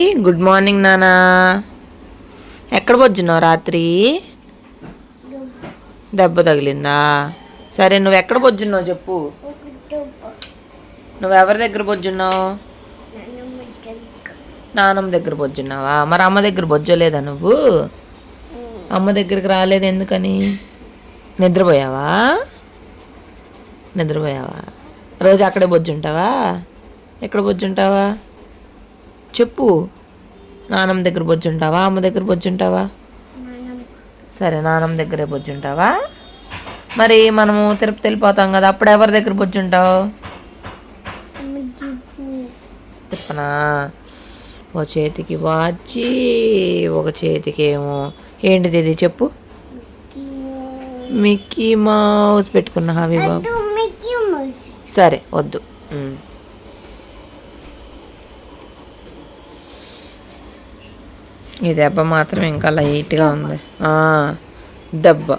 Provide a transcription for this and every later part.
Good morning నానా ఎక్కడ పొద్దున్నావు రాత్రి? దెబ్బ తగిలిందా? సరే నువ్వు ఎక్కడ పొద్దున్నావు చెప్పు. నువ్వు ఎవరి దగ్గర పొద్దున్నావు? నానమ్మ దగ్గర పొద్దున్నావా? మరి అమ్మ దగ్గర బొజ్జలేదా నువ్వు? అమ్మ దగ్గరికి రాలేదు ఎందుకని? నిద్రపోయావా? నిద్రపోయావా? రోజు అక్కడే బొజ్జుంటావా ఎక్కడ బొజ్జుంటావా చెప్పు. నానమ్మ దగ్గర బొజ్జుంటావా అమ్మ దగ్గర బొజ్జుంటావా సరే నానమ్మ దగ్గరే బొజ్జుంటావా మరి మనము తిరుపతి వెళ్ళిపోతాం కదా అప్పుడు ఎవరి దగ్గర బొజ్జుంటావు చెప్పనా ఓ చేతికి వాచి ఒక చేతికి ఏమో ఏంటిది ఇది చెప్పు. మిక్కీ మౌస్ పెట్టుకున్నా హవి బాబు. సరే వద్దు. ఈ దెబ్బ మాత్రం ఇంకా లైట్గా ఉంది. ఆ, దెబ్బ.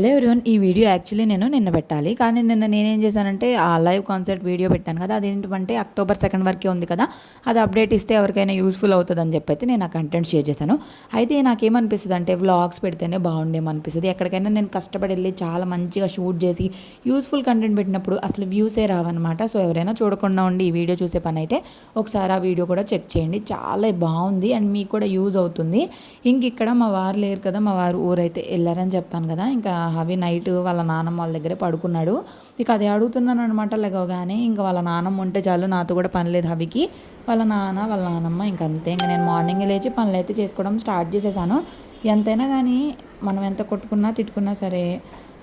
హలో ఎవరివన్ ఈ వీడియో యాక్చువల్లీ నేను నిన్న పెట్టాలి. కానీ నిన్న నేనేం చేశానంటే ఆ లైవ్ కాన్సర్ట్ వీడియో పెట్టాను కదా. అదేంటంటే అక్టోబర్ సెకండ్ వరకే ఉంది కదా. అది అప్డేట్ ఇస్తే ఎవరికైనా యూస్ఫుల్ అవుతుంది అని చెప్పి నేను ఆ కంటెంట్ షేర్ చేశాను. అయితే నాకేమనిపిస్తుంది అంటే వ్లాగ్స్ పెడితేనే బాగుండేమనిపిస్తుంది. ఎక్కడికైనా నేను కష్టపడి వెళ్ళి చాలా మంచిగా షూట్ చేసి యూస్ఫుల్ కంటెంట్ పెట్టినప్పుడు అసలు వ్యూసే రావన్నమాట. సో ఎవరైనా చూడకుండా ఉండి ఈ వీడియో చూసే పని అయితే ఒకసారి ఆ వీడియో కూడా చెక్ చేయండి. చాలా బాగుంది అండ్ మీకు కూడా యూజ్ అవుతుంది. ఇంక ఇక్కడ మా వారు లేరు కదా మా వారు ఊరైతే వెళ్ళారని చెప్పాను కదా. ఇంకా అవి నైట్ వాళ్ళ నాన్నమ్మ వాళ్ళ దగ్గరే పడుకున్నాడు. ఇక అది అడుగుతున్నాను అనమాట లేవగానే ఇంకా వాళ్ళ నాన్నమ్మ ఉంటే చాలు నాతో కూడా పని లేదు హవికి వాళ్ళ నాన్న వాళ్ళ నాన్నమ్మ ఇంక అంతే ఇంకా నేను మార్నింగ్ లేచి పనులు అయితే చేసుకోవడం స్టార్ట్ చేసేసాను. ఎంతైనా కానీ మనం ఎంత కొట్టుకున్నా తిట్టుకున్నా సరే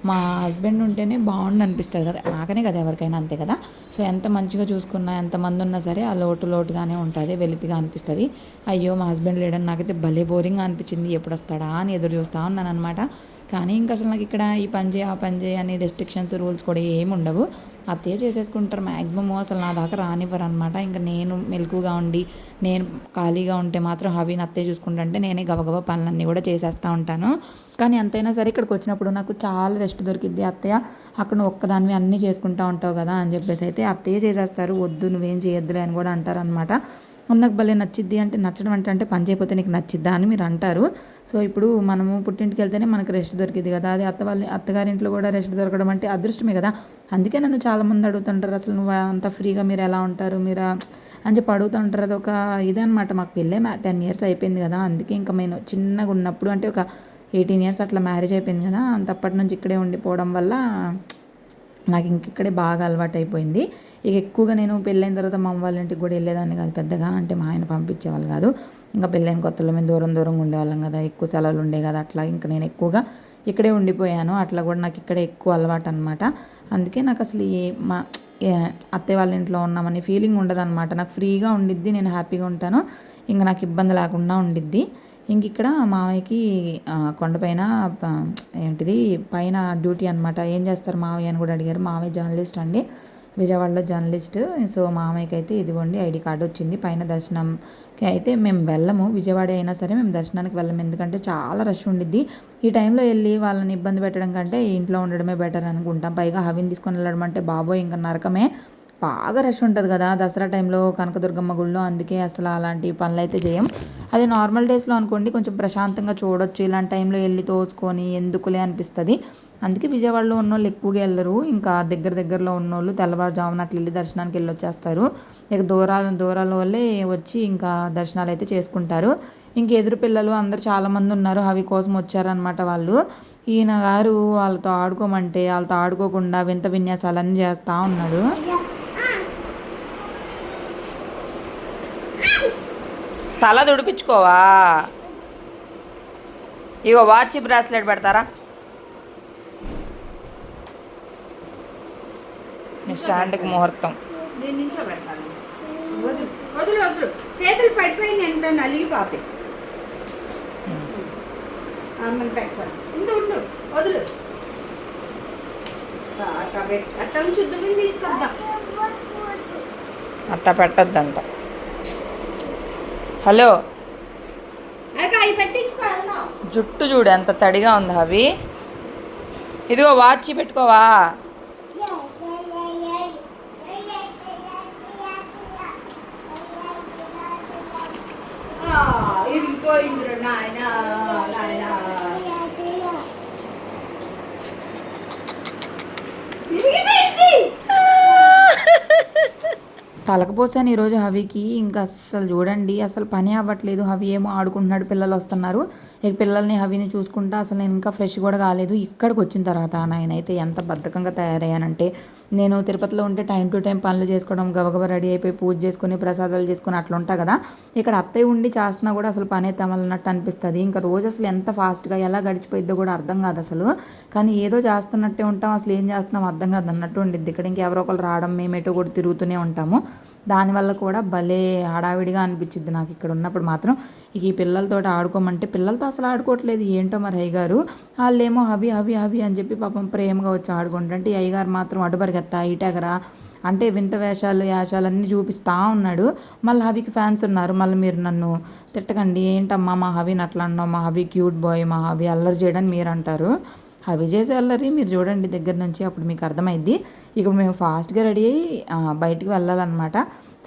మా హస్బెండ్ ఉంటేనే బాగుండు అనిపిస్తుంది కదా. నాకనే కదా ఎవరికైనా అంతే కదా. సో ఎంత మంచిగా చూసుకున్నా ఎంతమంది ఉన్నా సరే ఆ లోటు లోటుగానే ఉంటుంది వెలితిగా అనిపిస్తుంది. అయ్యో మా హస్బెండ్ లేడని నాకైతే భలే బోరింగ్ అనిపించింది. ఎప్పుడు వస్తాడా అని ఎదురు చూస్తూ ఉన్నాను అనమాట కానీ ఇంకా అసలు నాకు ఇక్కడ ఈ పని చేయి ఆ పని చేయి అని రెస్ట్రిక్షన్స్ రూల్స్ కూడా ఏమి ఉండవు. అత్తయ్య చేసేసుకుంటారు మ్యాక్సిమమ్ అసలు నా దాకా రానివ్వరు అనమాట ఇంకా నేను మెలకుగా ఉండి నేను ఖాళీగా ఉంటే మాత్రం హవీని అత్తయ్య చూసుకుంటుంటే నేనే గబగబా పనులన్నీ కూడా చేసేస్తూ ఉంటాను. కానీ ఎంతైనా సరే ఇక్కడికి వచ్చినప్పుడు నాకు చాలా రెస్ట్ దొరికిద్ది. అత్తయ్య అక్కడ నువ్వు ఒక్కదానివి అన్నీ చేసుకుంటూ ఉంటావు కదా అని చెప్పేసి అయితే అత్తయ్య చేసేస్తారు. వద్దు నువ్వేం చేయొద్దులే అని కూడా అంటారనమాట నాకు భలే నచ్చిద్ది అంటే నచ్చడం అంటే అంటే పని చేయకపోతే నీకు నచ్చిద్దా అని మీరు అంటారు. సో ఇప్పుడు మనము పుట్టింటికి వెళ్తేనే మనకు రెస్ట్ దొరికింది కదా. అది అత్త వాళ్ళ అత్తగారింట్లో కూడా రెస్ట్ దొరకడం అంటే అదృష్టమే కదా. అందుకే నన్ను చాలామంది అడుగుతుంటారు అసలు నువ్వు అంత ఫ్రీగా మీరు ఎలా ఉంటారు? మీరు? అని చెప్పి అడుగుతుంటారు. అది ఒక ఇదనమాట మాకు పెళ్ళే టెన్ ఇయర్స్ అయిపోయింది కదా. అందుకే ఇంకా నేను చిన్నగా ఉన్నప్పుడు అంటే ఒక ఎయిటీన్ ఇయర్స్ అట్లా మ్యారేజ్ అయిపోయింది కదా. అంతప్పటి నుంచి ఇక్కడే ఉండిపోవడం వల్ల నాకు ఇంక ఇక్కడే బాగా అలవాటు అయిపోయింది ఇక ఎక్కువగా నేను పెళ్ళైన తర్వాత మా అమ్మ వాళ్ళ ఇంటికి కూడా వెళ్ళేదాన్ని కాదు పెద్దగా. అంటే మా ఆయన పంపించేవాళ్ళు కాదు. ఇంకా పెళ్ళైన కొత్తలో మేము దూరం దూరంగా ఉండేవాళ్ళం కదా. ఎక్కువ సెలవులు ఉండే కదా. అట్లా ఇంకా నేను ఎక్కువగా ఇక్కడే ఉండిపోయాను. అట్లా కూడా నాకు ఇక్కడే ఎక్కువ అలవాటు అనమాట అందుకే నాకు అసలు ఏ మా అత్తయ్య వాళ్ళ ఇంట్లో ఉన్నామని ఫీలింగ్ ఉండదు అనమాట నాకు ఫ్రీగా ఉండిద్ది. నేను హ్యాపీగా ఉంటాను. ఇంకా నాకు ఇబ్బంది లేకుండా ఉండిద్ది. ఇంక ఇక్కడ మావయ్యకి కొండపైన ఏంటిది పైన డ్యూటీ అనమాట ఏం చేస్తారు మావయ్య అని కూడా అడిగారు. మావయ్య జర్నలిస్ట్ అండి. విజయవాడలో జర్నలిస్ట్. సో మామయ్యకి అయితే ఇదిగోండి ఐడి కార్డు వచ్చింది. పైన దర్శనంకి అయితే మేము వెళ్ళము. విజయవాడ అయినా సరే మేము దర్శనానికి వెళ్ళము. ఎందుకంటే చాలా రష్ ఉండిద్ది. ఈ టైంలో వెళ్ళి వాళ్ళని ఇబ్బంది పెట్టడం కంటే ఇంట్లో ఉండడమే బెటర్ అనుకుంటాం. పైగా హవిని తీసుకొని వెళ్ళడం అంటే బాబోయ్ ఇంకా నరకమే. బాగా రష్ ఉంటుంది కదా దసరా టైంలో కనకదుర్గమ్మ గుళ్ళో. అందుకే అసలు అలాంటి పనులు అయితే చేయం. అదే నార్మల్ డేస్లో అనుకోండి కొంచెం ప్రశాంతంగా చూడొచ్చు. ఇలాంటి టైంలో వెళ్ళి తోచుకొని ఎందుకులే అనిపిస్తుంది. అందుకే విజయవాడలో ఉన్న వాళ్ళు ఎక్కువగా వెళ్ళరు. ఇంకా దగ్గర దగ్గరలో ఉన్న వాళ్ళు తెల్లవారుజామున అట్లా వెళ్ళి దర్శనానికి వెళ్ళి వచ్చేస్తారు ఇక దూరాలు దూరాల వల్లే వచ్చి ఇంకా దర్శనాలు అయితే చేసుకుంటారు. ఇంక ఎదురు పిల్లలు అందరు చాలామంది ఉన్నారు. అవి కోసం వచ్చారనమాట వాళ్ళు. ఈయన గారు వాళ్ళతో ఆడుకోమంటే వాళ్ళతో ఆడుకోకుండా వింత విన్యాసాలన్నీ చేస్తూ ఉన్నాడు. తల దుడిపించుకోవా ఇగో వాచ్ బ్రాస్లెట్ పెడతారా? స్టాండ్కి ముహూర్తం. వదులు వదులు చేతులు ఎంత? నలిగిపోతాయి. అమ్మని పెట్టుకోండి. ఉండు ఉండు. వదులు. అట్లా ఉంచు. దువ్విని తీసుకొద్దాం. అట్టా పెట్టద్దంట. హలో. జుట్టు చూడు ఎంత తడిగా ఉంది అవి. ఇదిగో వాచి పెట్టుకోవా? నాయన నాయన. తలకపోసాను ఈరోజు హవికి. ఇంకా అస్సలు చూడండి అసలు పని అవ్వట్లేదు. హవి ఏమో ఆడుకుంటున్నాడు పిల్లలు వస్తున్నారు. ఇక పిల్లల్ని హవిని చూసుకుంటా అసలు నేను ఇంకా ఫ్రెష్ కూడా కాలేదు. ఇక్కడికి వచ్చిన తర్వాత నాయనైతే ఎంత బద్ధకంగా తయారయ్యానంటే నేను తిరుపతిలో ఉంటే టైం టు టైం పనులు చేసుకోవడం గబగబా రెడీ అయిపోయి పూజ చేసుకుని ప్రసాదాలు చేసుకుని అట్లా ఉంటా కదా. ఇక్కడ అత్తయ్య ఉండి చేస్తున్నా కూడా అసలు పనే తమలన్నట్టు అనిపిస్తుంది. ఇంకా రోజు అసలు ఎంత ఫాస్ట్గా ఎలా గడిచిపోయిద్దో కూడా అర్థం కాదు అసలు. కానీ ఏదో చేస్తున్నట్టే ఉంటాం అసలు ఏం చేస్తున్నాం అర్థం కాదు అన్నట్టు ఉండిద్ది. ఇక్కడ ఇంకెవరో ఒకరు రావడం మేము కూడా తిరుగుతూనే ఉంటాము. దానివల్ల కూడా భలే హడావిడిగా అనిపించింది నాకు ఇక్కడ ఉన్నప్పుడు మాత్రం. ఇక ఈ పిల్లలతో ఆడుకోమంటే పిల్లలతో అసలు ఆడుకోవట్లేదు. ఏంటో మరి అయ్యగారు? వాళ్ళేమో హవి హవి హవి అని చెప్పి పాపం ప్రేమగా వచ్చి ఆడుకుంటుంటే ఈ అయ్యగారు మాత్రం అటు పరిగెత్తా అంటే వింత వేషాలు యాషాలు అన్నీ చూపిస్తూ ఉన్నాడు. మళ్ళీ హవికి ఫ్యాన్స్ ఉన్నారు. మళ్ళీ మీరు నన్ను తిట్టకండి. ఏంటమ్మా మా హవిని అట్లా అన్నావు? మా హవి క్యూట్ బాయ్ మా హవి అల్లరి చేయడని మీరు అంటారు అవి చేసే అల్లరి మీరు చూడండి దగ్గర నుంచి అప్పుడు మీకు అర్థమైద్ది. ఇప్పుడు మేము ఫాస్ట్గా రెడీ అయ్యి బయటికి వెళ్ళాలన్నమాట.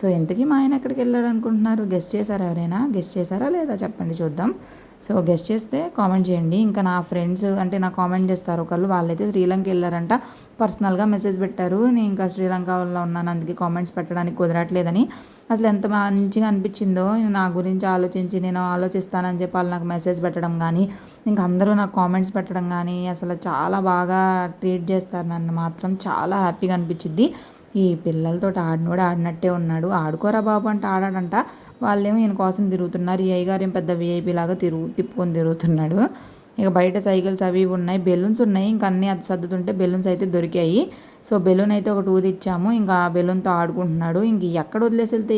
సో ఇంతకీ మా ఆయన ఎక్కడికి వెళ్ళాడు అనుకుంటున్నారు? గెస్ట్ చేశారా ఎవరైనా? గెస్ట్ చేశారా లేదా? చెప్పండి చూద్దాం. సో గెస్ట్ చేస్తే కామెంట్ చేయండి. ఇంకా నా ఫ్రెండ్స్ అంటే నా కామెంట్ చేస్తారు. ఒకళ్ళు వాళ్ళైతే శ్రీలంక వెళ్ళారంట. పర్సనల్గా మెసేజ్ పెట్టారు. నేను ఇంకా శ్రీలంకలో ఉన్నాను. అందుకే కామెంట్స్ పెట్టడానికి కుదరట్లేదని. అసలు ఎంత మంచిగా అనిపించిందో నా గురించి ఆలోచించి నేను ఆలోచిస్తానని చెప్పి వాళ్ళు నాకు మెసేజ్ పెట్టడం కానీ ఇంకా అందరూ నాకు కామెంట్స్ పెట్టడం కానీ అసలు చాలా బాగా ట్రీట్ చేస్తారు నన్ను మాత్రం. చాలా హ్యాపీగా అనిపించింది ఈ పిల్లలతో ఆడినోడు ఆడినట్టే ఉన్నాడు. ఆడుకోరా బాబు అంటే ఆడాడంట. వాళ్ళేమో ఈయన కోసం తిరుగుతున్నారు. ఈ అయ్యగారు ఏం పెద్ద విఐపి లాగా తిరుగు తిప్పుకొని తిరుగుతున్నాడు. ఇక బయట సైకిల్స్ అవి ఉన్నాయి బెలూన్స్ ఉన్నాయి. ఇంకా అన్నీ అది సర్దుతుంటే బెలూన్స్ అయితే దొరికాయి. సో బెలూన్ అయితే ఒకటి టూ తెచ్చాము ఇంకా బెలూన్తో ఆడుకుంటున్నాడు. ఇంక ఎక్కడ వదిలేసి వెళ్తే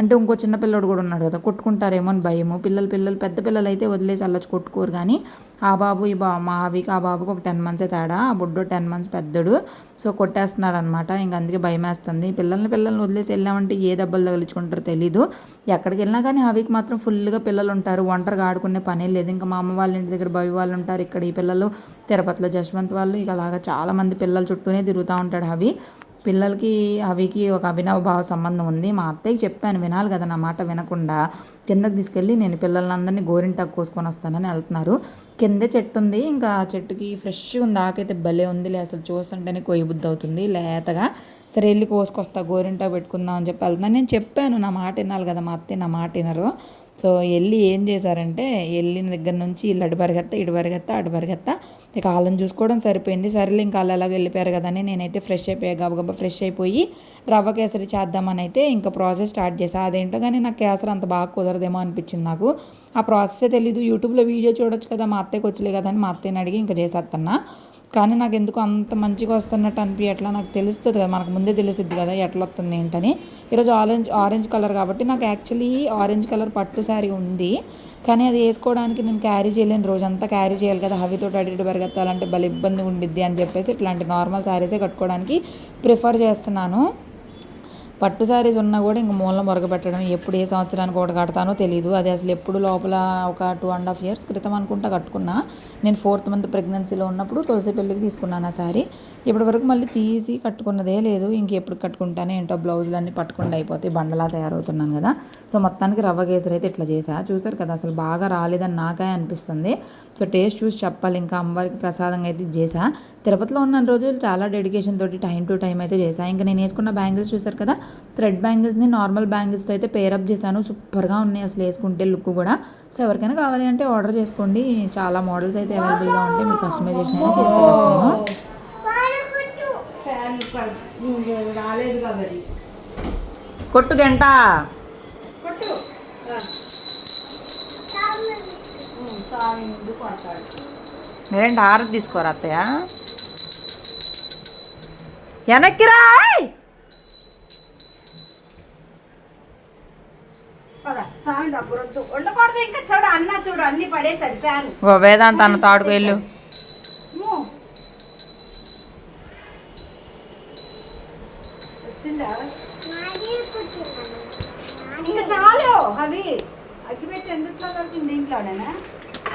అంటే ఇంకో చిన్న పిల్లడు కూడా ఉన్నాడు కదా కొట్టుకుంటారేమో అని భయము. పిల్లలు పిల్లలు పెద్ద పిల్లలు అయితే వదిలేసి అల్లచి కొట్టుకోరు. కానీ ఆ బాబు ఈ బా మా ఆవికి ఆ బాబుకి ఒక టెన్ మంత్సే తేడా. ఆ బుడ్డు టెన్ మంత్స్ పెద్దడు. సో కొట్టేస్తున్నాడు అనమాట ఇంకా అందుకే భయం వేస్తుంది పిల్లల్ని పిల్లల్ని వదిలేసి వెళ్ళామంటే ఏ దెబ్బలు తగిలించుకుంటారో తెలీదు. ఎక్కడికి వెళ్ళినా కానీ హవికి మాత్రం ఫుల్గా పిల్లలు ఉంటారు. ఒంటరిగా ఆడుకునే పనే లేదు. ఇంకా మా అమ్మ వాళ్ళ ఇంటి దగ్గర భవి వాళ్ళు ఉంటారు. ఇక్కడ ఈ పిల్లలు తిరుపతిలో జశ్వంత్ వాళ్ళు ఇక అలాగా చాలా మంది పిల్లల చుట్టూనే తిరుగుతూ ఉంటాడు హవి. పిల్లలకి అవికి ఒక అభినవ భావ సంబంధం ఉంది. మా అత్తయ్యకి చెప్పాను వినాలి కదా నా మాట వినకుండా. కిందకి తీసుకెళ్ళి నేను పిల్లలందరినీ గోరింటాకు కోసుకొని వస్తానని వెళ్తున్నారు. కిందే చెట్టు ఉంది. ఇంకా ఆ చెట్టుకి ఫ్రెష్గా ఉంది. ఆకైతే భలే ఉందిలే. అసలు చూస్తుంటేనే కొయ్యి బుద్ధి అవుతుంది. లేతగా సరే వెళ్ళి కోసుకొస్తా గోరింటాకు పెట్టుకుందాం అని చెప్పి వెళ్తున్నాను నేను చెప్పాను నా మాట వినాలి కదా మా అత్తయ్య నా మాట వినరు. సో వెళ్ళి ఏం చేశారంటే వెళ్ళిన దగ్గర నుంచి ఇల్లు అటు పరిగెత్త ఇటు పరిగెత్త అటు పరిగెత్త. ఇక వాళ్ళని చూసుకోవడం సరిపోయింది. సరేలే ఇంకా వాళ్ళు ఎలాగో వెళ్ళిపోయారు కదా అని నేనైతే ఫ్రెష్ అయిపోయా. గబగబా ఫ్రెష్ అయిపోయి రవ్వ కేసరి చేద్దామని అయితే ఇంకా ప్రాసెస్ స్టార్ట్ చేశాను అదేంటో కానీ నాకు కేసరి అంత బాగా కుదరదేమో అనిపించింది నాకు. ఆ ప్రాసెసే తెలీదు. యూట్యూబ్లో వీడియో చూడొచ్చు కదా మా అత్తయ్యకి వచ్చలే కదా అని మా అత్తయ్యని అడిగి ఇంకా చేసేస్తున్నా కానీ నాకు ఎందుకు అంత మంచిగా వస్తున్నట్టు అనిపించట్లా నాకు తెలుస్తుంది కదా మనకు ముందే తెలుస్తుంది కదా ఎట్లా వస్తుంది ఏంటని. ఈరోజు ఆరెంజ్ ఆరెంజ్ కలర్ కాబట్టి నాకు యాక్చువల్లీ ఆరెంజ్ కలర్ పట్టు శారీ ఉంది. కానీ అది వేసుకోవడానికి నేను క్యారీ చేయలేను రోజంతా క్యారీ చేయాలి కదా హవితో అటు ఇటు పరిగెత్తాలంటే భలే ఇబ్బంది ఉండిద్ది అని చెప్పేసి ఇట్లాంటి నార్మల్ శారీసే కట్టుకోవడానికి ప్రిఫర్ చేస్తున్నాను. పట్టు శారీస్ ఉన్నా కూడా ఇంక మూలం పెట్టడం ఎప్పుడు ఏ సంవత్సరానికి ఒకటి కడతానో తెలియదు అది అసలు ఎప్పుడు లోపల ఒక టూ అండ్ హాఫ్ ఇయర్స్ క్రితం అనుకుంటా కట్టుకున్నా. నేను ఫోర్త్ మంత్ ప్రెగ్నెన్సీలో ఉన్నప్పుడు తులసి పెళ్ళికి తీసుకున్నాను ఆ శారీ. ఇప్పటి వరకు మళ్ళీ తీసి కట్టుకున్నదే లేదు. ఇంకెప్పుడు కట్టుకుంటానే ఏంటో బ్లౌజులు అన్నీ పట్టుకుండా అయిపోతాయి. బండలా తయారవుతున్నాను కదా. సో మొత్తానికి రవ్వ కేసరి అయితే ఇట్లా చేసా చూసారు కదా అసలు బాగా రాలేదని నాకే అనిపిస్తుంది. సో టేస్ట్ చూసి చెప్పాలి. ఇంకా అమ్మవారికి ప్రసాదంగా అయితే ఇది చేసా తిరుపతిలో ఉన్న రోజులు చాలా డెడికేషన్ తోటి టైం టు టైం అయితే చేసా ఇంకా నేను వేసుకున్న బ్యాంగిల్స్ చూసారు కదా థ్రెడ్ బ్యాంగిల్స్ని నార్మల్ బ్యాంగిల్స్తో అయితే పేరప్ చేశాను. సూపర్గా ఉన్నాయి అసలు వేసుకుంటే లుక్ కూడా. సో ఎవరికైనా కావాలి అంటే ఆర్డర్ చేసుకోండి. చాలా మోడల్స్ అయితే అవైలబుల్గా ఉంటాయి మీరు కస్టమైజేషన్ కాబట్టి కొట్టు గంట. కొట్టు. మీరేంటి హారతి తీసుకోరా అత్తయ్య? వెనక్కి రాయ్ ఉండకూడదు ఇంకా చూడు అన్న చూడు అన్ని పడేసాడు ఫ్యాన్. ఓ వేదాంత అన్న తాడుకు వెళ్ళు. చాలు అవి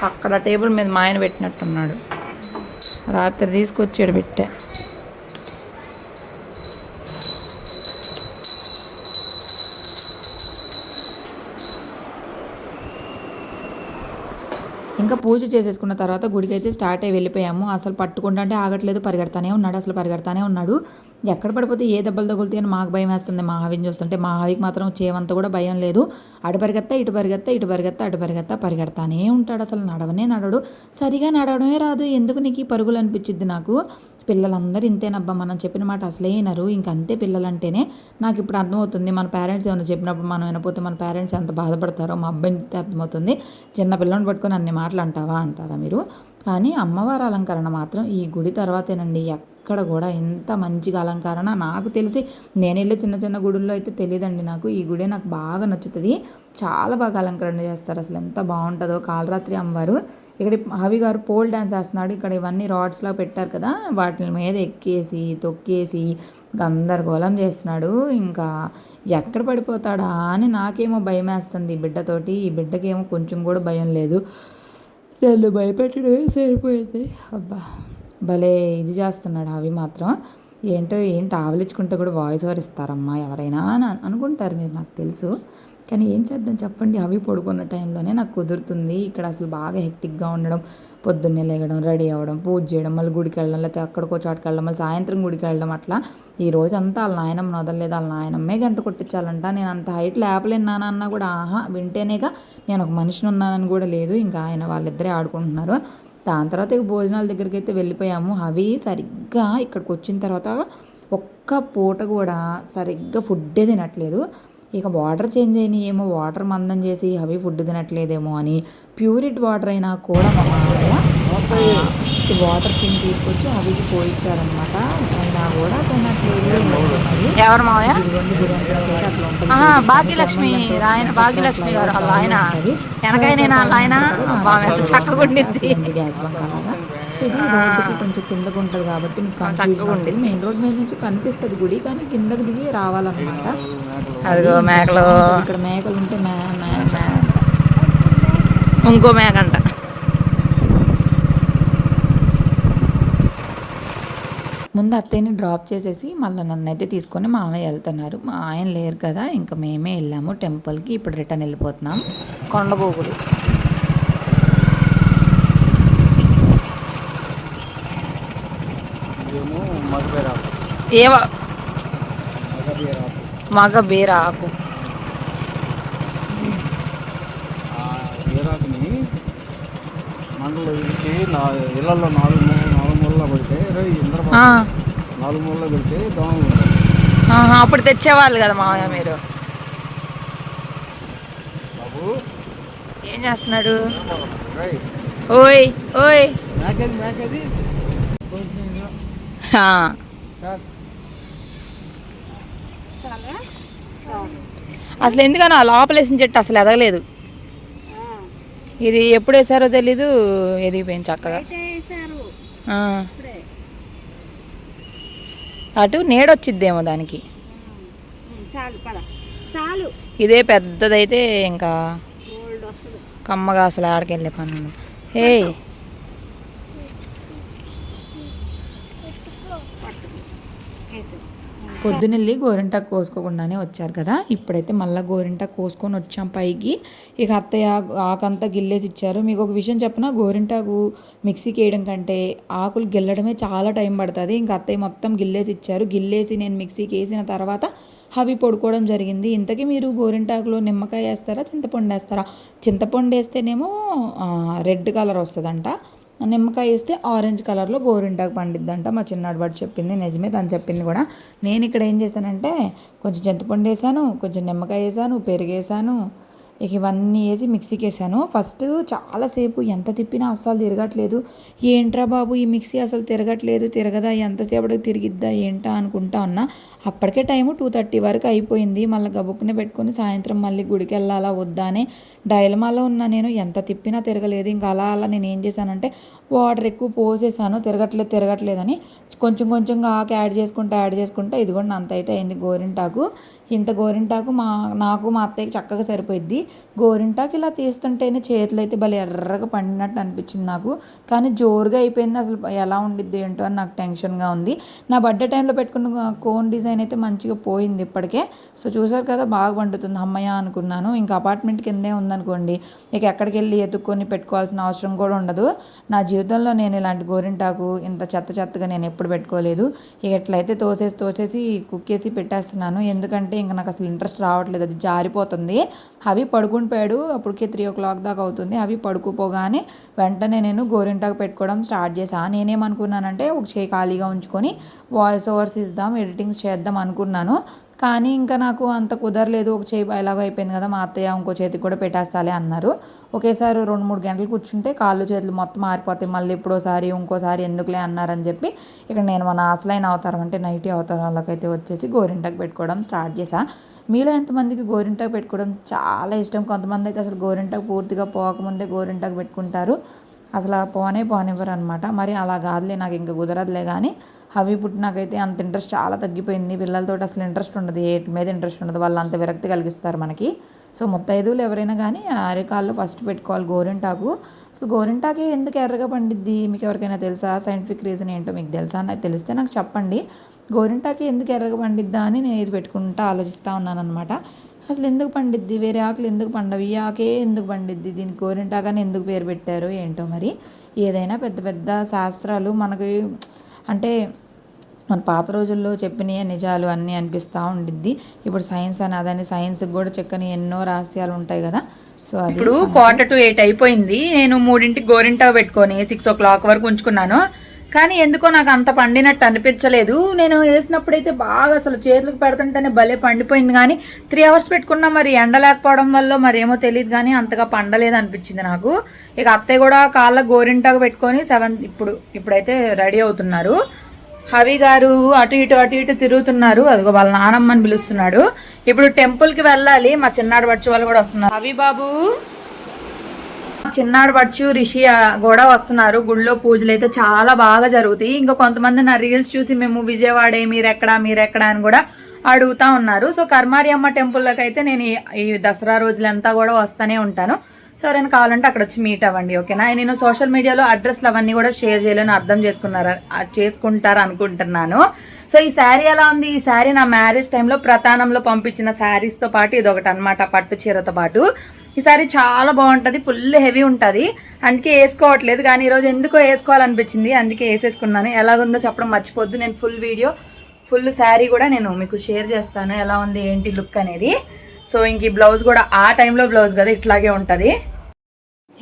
అక్కడ టేబుల్ మీద మా ఆయన పెట్టినట్టున్నాడు. రాత్రి తీసుకొచ్చాడు పెట్టా. ఇంకా పూజ చేసేసుకున్న తర్వాత గుడికి అయితే స్టార్ట్ అయ్యి వెళ్ళిపోయాము. అసలు పట్టుకుంటా అంటే ఆగట్లేదు పరిగెడతానే ఉన్నాడు అసలు పరిగెడతానే ఉన్నాడు. ఎక్కడ పడిపోతే ఏ దెబ్బలు తగులుతాయని మాకు భయం వేస్తుంది. మహావిని చూస్తుంటే మహావికి మాత్రం చేవంత కూడా భయం లేదు. అటు పరిగెత్తా ఇటు పరిగెత్తా ఇటు పరిగెత్తా అటు పరిగెత్తా పరిగెడతానే ఉంటాడు. అసలు నడవనే నడడు. సరిగా నడవడమే రాదు. ఎందుకు నీకు పరుగులు అనిపించిద్ది నాకు? పిల్లలందరూ ఇంతేనబ్బా మనం చెప్పిన మాట అసలే వినరు. ఇంక అంతే పిల్లలంటేనే నాకు ఇప్పుడు అర్థమవుతుంది. మన పేరెంట్స్ ఏమైనా చెప్పినప్పుడు మనం వినపోతే మన పేరెంట్స్ ఎంత బాధపడతారో మా అబ్బాయి అర్థమవుతుంది. చిన్న పిల్లని పట్టుకొని అన్ని మాటలు అంటావా అంటారా మీరు? కానీ అమ్మవారి అలంకరణ మాత్రం ఈ గుడి తర్వాతేనండి. ఎక్కడ కూడా ఎంత మంచిగా అలంకరణ నాకు తెలిసి నేను వెళ్ళే చిన్న చిన్న గుడుల్లో అయితే తెలియదండి నాకు. ఈ గుడే నాకు బాగా నచ్చుతుంది. చాలా బాగా అలంకరణ చేస్తారు. అసలు ఎంత బాగుంటుందో కాలరాత్రి అమ్మవారు. ఇక్కడ హవి గారు పోల్ డ్యాన్స్ వేస్తున్నాడు ఇక్కడ ఇవన్నీ రాడ్స్లో పెట్టారు కదా. వాటి మీద ఎక్కేసి తొక్కేసి గందరగోళం చేస్తున్నాడు. ఇంకా ఎక్కడ పడిపోతాడా అని నాకేమో భయం వేస్తుంది ఈ బిడ్డతోటి. ఈ బిడ్డకేమో కొంచెం కూడా భయం లేదు. నన్ను భయపెట్టడమే సరిపోయింది. అబ్బా భలే ఇది చేస్తున్నాడు అవి మాత్రం. ఏంటో ఏంటి ఆవలించుకుంటే కూడా వాయిస్ ఓవర్ ఇస్తారమ్మా ఎవరైనా అని అనుకుంటారు మీరు నాకు తెలుసు. కానీ ఏం చేద్దాం చెప్పండి అవి పడుకున్న టైంలోనే నాకు కుదురుతుంది. ఇక్కడ అసలు బాగా హెక్టిక్గా ఉండడం పొద్దున్నే లేగడం రెడీ అవ్వడం పూజ చేయడం మళ్ళీ గుడికి వెళ్ళడం లేకపోతే అక్కడికో చోటుకి వెళ్ళడం మళ్ళీ సాయంత్రం గుడికి వెళ్ళడం అట్లా. ఈ రోజు అంతా వాళ్ళ నాయనమ్మ వదలలేదు వాళ్ళ నాయనమ్మే గంట కొట్టించాలంట. నేను అంత హైట్ లేపలేను నాన్న అన్నా కూడా ఆహా వింటేనేగా నేను ఒక మనిషిని ఉన్నానని కూడా లేదు. ఇంకా ఆయన వాళ్ళిద్దరే ఆడుకుంటున్నారు. దాని తర్వాత ఇక భోజనాల దగ్గరికి అయితే వెళ్ళిపోయాము. అవి సరిగ్గా ఇక్కడికి వచ్చిన తర్వాత ఒక్క పూట కూడా సరిగ్గా ఫుడ్డే తినట్లేదు. ఇక వాటర్ చేంజ్ అయినాయి ఏమో వాటర్ మందం చేసి అవి ఫుడ్ తినట్లేదేమో అని ప్యూరిట్ వాటర్ అయినా కూడా మా మామయ్య వాటర్ కింద తీసుకొచ్చి అవికి పోయిచ్చారనమాట అయినా కూడా తినట్లేదు. ఎవరు భాగ్యలక్ష్మి. ఆయన భాగ్యలక్ష్మి గారు. వాళ్ళ ఆయన వెనకాయ నేను వాళ్ళ ఆయన? చక్కగా ఉండిద్ది. ఉంది గ్యాస్ బంక్ అలాగా. ఇది రోడ్డుకి కొంచెం కిందకు ఉంటుంది కాబట్టి మీకు కన్ఫ్యూజన్ వస్తుంది మెయిన్ రోడ్ మీద నుంచి కనిపిస్తుంది గుడి కానీ కిందకి దిగి రావాలన్నమాట. అదిగో మేకలు. ఇక్కడ మేకలు ఉంటే మే మే మే. ఇంకో మేకంట. ముందు అత్తయ్యని డ్రాప్ చేసేసి మళ్ళీ నన్ను అయితే తీసుకొని మామయ్య వెళ్తున్నారు. మా ఆయన లేరు కదా ఇంకా మేమే వెళ్ళాము. టెంపుల్కి ఇప్పుడు రిటర్న్ వెళ్ళిపోతున్నాం. కొండగోగులు ఏమో ఏవ మగ బీర ఆకు బీరాకుని మండలో నా నాలుగు మూల నాలుగు మూలలో పెడితే రే ఇంద్ర ఆ, నాలుగు మూలలో పెడితే దోమలు అప్పుడు తెచ్చేవాళ్ళు కదా మావయ్య మీరు. బాబు. ఏం చేస్తున్నాడు? ఓయ్ ఓయ్ మేకేది మేకేది ఆ, సార్ చాలా చాలు అసలు ఎందుకన్నా లోపలేసిన చెట్టు అసలు ఎదగలేదు. ఇది ఎప్పుడు వేసారో తెలీదు ఎదిగిపోయింది చక్కగా. అటు నీడొచ్చిద్దేమో దానికి. ఇదే పెద్దదైతే ఇంకా కమ్మగా అసలు ఆడకెళ్ళే పని ఉండదు. ఏయ్ అయితే పొద్దునెళ్ళి గోరింటాకు కోసుకోకుండానే వచ్చారు కదా. ఇప్పుడైతే మళ్ళీ గోరింటాకు కోసుకొని వచ్చాం పైకి. ఇక అత్తయ్య ఆకంతా గిల్లేసి ఇచ్చారు. మీకు ఒక విషయం చెప్పిన? గోరింటాకు మిక్సీకి వేయడం కంటే ఆకులు గిల్లడమే చాలా టైం పడుతుంది. ఇంకా అత్తయ్య మొత్తం గిల్లేసి ఇచ్చారు. గిల్లేసి నేను మిక్సీకి వేసిన తర్వాత అవి పడుకోవడం జరిగింది. ఇంతకీ మీరు గోరింటాకులో నిమ్మకాయ వేస్తారా? చింతపండు వేస్తారా? చింతపండు వేస్తేనేమో రెడ్ కలర్ వస్తుందంట. నిమ్మకాయ వేస్తే ఆరెంజ్ కలర్లో గోరింటాకు పండిద్దంట మా చిన్నాడు వాడు చెప్పింది. నిజమే తను చెప్పింది కూడా. నేను ఇక్కడ ఏం చేశానంటే కొంచెం చింతపండు వేసాను కొంచెం నిమ్మకాయ వేసాను పెరుగు వేసాను ఇక ఇవన్నీ వేసి మిక్సీకి వేసాను. ఫస్ట్ చాలాసేపు ఎంత తిప్పినా అస్సలు తిరగట్లేదు. ఏంట్రా బాబు ఈ మిక్సీ అసలు తిరగట్లేదు తిరగదా ఎంతసేపటికి తిరిగిద్దా ఏంటా అనుకుంటా ఉన్నా. అప్పటికే టైము టూ థర్టీ వరకు అయిపోయింది. మళ్ళీ గబుక్కునే పెట్టుకుని సాయంత్రం మళ్ళీ గుడికి వెళ్ళాలా వద్దా అనే డైలమాలో ఉన్న నేను. ఎంత తిప్పినా తిరగలేదు. ఇంకా అలా అలా నేను ఏం చేశానంటే వాటర్ ఎక్కువ పోసేసాను. తిరగట్లేదు తిరగట్లేదని కొంచెం కొంచెంగా ఆకు యాడ్ చేసుకుంటా యాడ్ చేసుకుంటా. ఇది కూడా అంత అయితే అయింది గోరింటాకు. ఇంత గోరింటాకు మా నాకు మా అత్తయ్యకి చక్కగా సరిపోయిద్ది. గోరింటాకు ఇలా తీస్తుంటేనే చేతులు అయితే భలే ఎర్రగా పండినట్టు అనిపించింది నాకు. కానీ జోరుగా అయిపోయింది అసలు ఎలా ఉండిద్ది ఏంటో అని నాకు టెన్షన్గా ఉంది. నా బర్త్డే టైంలో పెట్టుకున్న కోన్ డిజైన్ అయితే మంచిగా పోయింది ఇప్పటికే. సో చూసారు కదా బాగా పండుతుంది. అమ్మయ్య అనుకున్నాను. ఇంకా అపార్ట్మెంట్ కిందే ఉందనుకోండి ఇక ఎక్కడికి వెళ్ళి ఎత్తుక్కొని పెట్టుకోవాల్సిన అవసరం కూడా ఉండదు. నా జీవితంలో నేను ఇలాంటి గోరింటాకు ఇంత చెత్త చెత్తగా నేను ఎప్పుడు పెట్టుకోలేదు. ఇక ఎట్లయితే తోసేసి తోసేసి కుక్కేసి పెట్టేస్తున్నాను. ఎందుకంటే ఇంకా నాకు అసలు ఇంట్రెస్ట్ రావట్లేదు. అది జారిపోతుంది. అవి పడుకుని పోయాడు అప్పటికే త్రీ ఓ క్లాక్ దాకా అవుతుంది. అవి పడుకుపోగానే వెంటనే నేను గోరింటాకు పెట్టుకోవడం స్టార్ట్ చేశాను నేనేమనుకున్నానంటే ఒక చేయి ఖాళీగా ఉంచుకొని వాయిస్ ఓవర్స్ ఇద్దాం ఎడిటింగ్స్ చేద్దాం అనుకున్నాను. కానీ ఇంకా నాకు అంత కుదరలేదు ఒక చేయి ఎలాగో అయిపోయింది కదా మా అత్తయ్య ఇంకో చేతికి కూడా పెట్టేస్తాలే అన్నారు. ఒకేసారి రెండు మూడు గంటలు కూర్చుంటే కాళ్ళు చేతులు మొత్తం మారిపోతాయి మళ్ళీ ఇప్పుడోసారి ఇంకోసారి ఎందుకులే అన్నారని చెప్పి ఇక్కడ నేను మన ఆసలైన అవతారం అంటే నైటీ అవతారాలకైతే వచ్చేసి గోరింటకు పెట్టుకోవడం స్టార్ట్ చేశా. మీలో ఎంతమందికి గోరింటాకు పెట్టుకోవడం చాలా ఇష్టం? కొంతమంది అయితే అసలు గోరింటాకు పూర్తిగా పోకముందే గోరింటాకు పెట్టుకుంటారు. అసలు ఆ పోనే పోనివ్వరు అనమాట మరి అలా కాదులే నాకు ఇంకా కుదరదులే కానీ అవి పుట్టినాకైతే అంత ఇంట్రెస్ట్ చాలా తగ్గిపోయింది. పిల్లలతో అసలు ఇంట్రెస్ట్ ఉండదు. ఏ మీద ఇంట్రెస్ట్ ఉండదు. వాళ్ళు అంత విరక్తి కలిగిస్తారు మనకి. సో ముత్తైదువులు ఎవరైనా కానీ అరికాల్లో ఫస్ట్ పెట్టుకోవాలి. గోరింటాకు. అసలు గోరింటాకే ఎందుకు ఎర్రగా పండిద్ది? మీకు ఎవరికైనా తెలుసా? సైంటిఫిక్ రీజన్ ఏంటో మీకు తెలుసా? నాకు తెలిస్తే నాకు చెప్పండి. గోరింటాకి ఎందుకు ఎర్రగా పండిద్దా అని నేను ఇది పెట్టుకుంటా ఆలోచిస్తూ ఉన్నాను అనమాట అసలు ఎందుకు పండిద్ది? వేరే ఆకులు ఎందుకు పండవు? ఈ ఆకే ఎందుకు పండిద్ది? దీనికి గోరింటాకని ఎందుకు పేరు పెట్టారు? ఏంటో మరి? ఏదైనా పెద్ద పెద్ద శాస్త్రాలు మనకి అంటే మన పాత రోజుల్లో చెప్పినవి నిజాలు అన్నీ అనిపిస్తూ ఉండిద్ది. ఇప్పుడు సైన్స్ అని అదని సైన్స్కి కూడా చెక్కని ఎన్నో రహస్యాలు ఉంటాయి కదా. సో అది ఇప్పుడు క్వార్టర్ టు ఎయిట్ అయిపోయింది. నేను మూడింటికి గోరింటాకు పెట్టుకొని సిక్స్ ఓ క్లాక్ వరకు ఉంచుకున్నాను. కానీ ఎందుకో నాకు అంత పండినట్టు అనిపించలేదు. నేను వేసినప్పుడైతే బాగా అసలు చేతులకు పెడుతుంటేనే భలే పండిపోయింది. కానీ త్రీ అవర్స్ పెట్టుకున్నా మరి ఎండ లేకపోవడం వల్ల మరి ఏమో తెలియదు కానీ అంతగా పండలేదు అనిపించింది నాకు. ఇక అత్తయ్య కూడా కాళ్ళ గోరింటాకు పెట్టుకొని సెవెన్ ఇప్పుడు ఇప్పుడైతే రెడీ అవుతున్నారు. హవి గారు అటు ఇటు అటు ఇటు తిరుగుతున్నారు. అదిగో వాళ్ళ నానమ్మని పిలుస్తున్నాడు. ఇప్పుడు టెంపుల్కి వెళ్ళాలి. మా చిన్నాడు బడ్చి వాళ్ళు కూడా వస్తున్నారు. హవి బాబు! చిన్నాడు పడుచు రిషి కూడా వస్తున్నారు. గుళ్ళో పూజలు అయితే చాలా బాగా జరుగుతాయి. ఇంకా కొంతమంది నా రీల్స్ చూసి మేము విజయవాడే మీరెక్కడా మీరెక్కడా అని కూడా అడుగుతా ఉన్నారు. సో కర్మారి అమ్మ టెంపుల్లోకి అయితే నేను ఈ- దసరా రోజులంతా కూడా వస్తూనే ఉంటాను. సో ఎవరైనా కావాలంటే అక్కడ వచ్చి మీట్ అవ్వండి ఓకేనా? నేను సోషల్ మీడియాలో అడ్రస్లు అవన్నీ కూడా షేర్ చేయలేను అర్థం చేసుకున్నారు చేసుకుంటారు అనుకుంటున్నాను. సో ఈ శారీ ఎలా ఉంది? ఈ శారీ నా మ్యారేజ్ టైంలో ప్రధానంలో పంపించిన శారీస్తో పాటు ఇది ఒకటి అనమాట పట్టు చీరతో పాటు. ఈ శారీ చాలా బాగుంటుంది ఫుల్ హెవీ ఉంటుంది. అందుకే వేసుకోవట్లేదు కానీ ఈరోజు ఎందుకో వేసుకోవాలనిపించింది అందుకే వేసేసుకున్నాను. ఎలాగుందో చెప్పడం మర్చిపోద్దు నేను ఫుల్ వీడియో ఫుల్ శారీ కూడా నేను మీకు షేర్ చేస్తాను ఎలా ఉంది ఏంటి లుక్ అనేది. సో ఇంక ఈ బ్లౌజ్ కూడా ఆ టైంలో బ్లౌజ్ కదా ఇట్లాగే ఉంటుంది.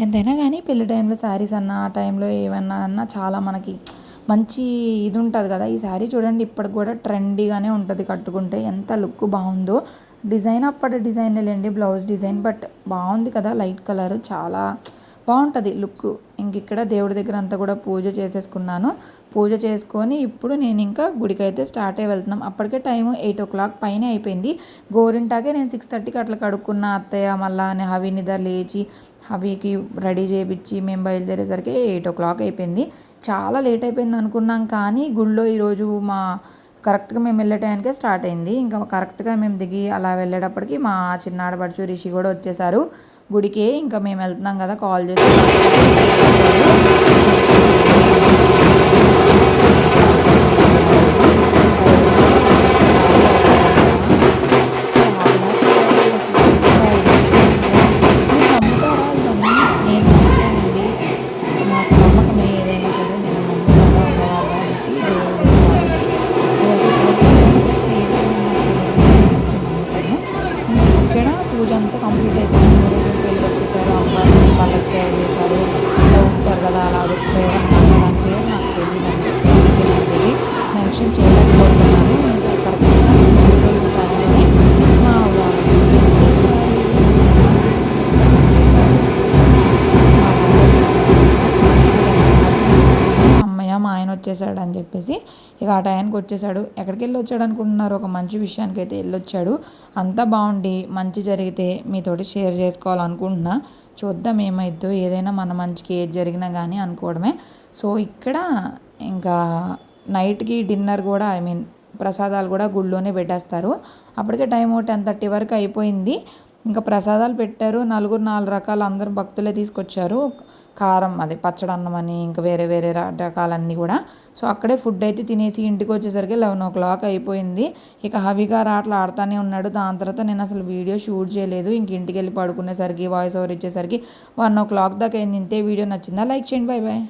ఎంతైనా కానీ పెళ్ళి టైంలో శారీస్ అన్న ఆ టైంలో ఏమన్నా అన్నా చాలా మనకి మంచి ఇది ఉంటుంది కదా ఈ శారీ. చూడండి ఇప్పటికి కూడా ట్రెండీగానే ఉంటుంది కట్టుకుంటే. ఎంత లుక్ బాగుందో. డిజైన్ అప్పటి డిజైన్ లేండి బ్లౌజ్ డిజైన్ బట్ బాగుంది కదా లైట్ కలర్. చాలా బాగుంటుంది లుక్. ఇంక ఇక్కడ దేవుడి దగ్గర అంతా కూడా పూజ చేసేసుకున్నాను. పూజ చేసుకొని ఇప్పుడు నేను ఇంకా గుడికి అయితే స్టార్ట్ అయ్యి వెళ్తున్నాం. అప్పటికే టైం ఎయిట్ ఓ క్లాక్ పైన అయిపోయింది. గోరింటాకే నేను సిక్స్ థర్టీకి అట్లా కడుక్కున్న అత్తయ్య మళ్ళా హవి నిద్ర లేచి హవికి రెడీ చేయించి మేము బయలుదేరేసరికి ఎయిట్ ఓ క్లాక్ అయిపోయింది. చాలా లేట్ అయిపోయింది అనుకున్నాం కానీ గుళ్ళో ఈరోజు మా కరెక్ట్గా మేము వెళ్ళే టైంకే స్టార్ట్ అయింది. ఇంకా కరెక్ట్గా మేము దిగి అలా వెళ్ళేటప్పటికి మా చిన్నాడపడుచు రిషి కూడా వచ్చేసారు. గుడికే ఇంకా మేము వెళ్తున్నాం కదా కాల్ చేసి చెప్పేసి ఇక ఆ టైంకి వచ్చేసాడు. ఎక్కడికి వెళ్ళి వచ్చాడు అనుకుంటున్నారు? ఒక మంచి విషయానికి అయితే వెళ్ళొచ్చాడు. అంతా బాగుండి మంచి జరిగితే మీతోటి షేర్ చేసుకోవాలనుకుంటున్నా. చూద్దాం ఏమైద్దో ఏదైనా మన మంచికి ఏది జరిగినా కానీ అనుకోవడమే. సో ఇక్కడ ఇంకా నైట్కి డిన్నర్ కూడా ఐ మీన్ ప్రసాదాలు కూడా గుళ్ళోనే పెట్టేస్తారు. అప్పటికే టైం టెన్ థర్టీ వరకు అయిపోయింది. ఇంకా ప్రసాదాలు పెట్టారు. నలుగురు నాలుగు రకాల అందరు భక్తులే తీసుకొచ్చారు. కారం అది పచ్చడి అన్నం అని ఇంకా వేరే వేరే రకాలన్నీ కూడా. సో అక్కడే ఫుడ్ అయితే తినేసి ఇంటికి వచ్చేసరికి లెవెన్ ఓ క్లాక్ అయిపోయింది. ఇక హవి గారు ఆటలు ఆడుతూనే ఉన్నాడు. దాని తర్వాత నేను అసలు వీడియో షూట్ చేయలేదు. ఇంక ఇంటికి వెళ్ళి పడుకునేసరికి వాయిస్ ఓవర్ ఇచ్చేసరికి వన్ ఓ క్లాక్ దాకా అయింది. ఇంతే వీడియో నచ్చిందా? లైక్ చేయండి. Bye bye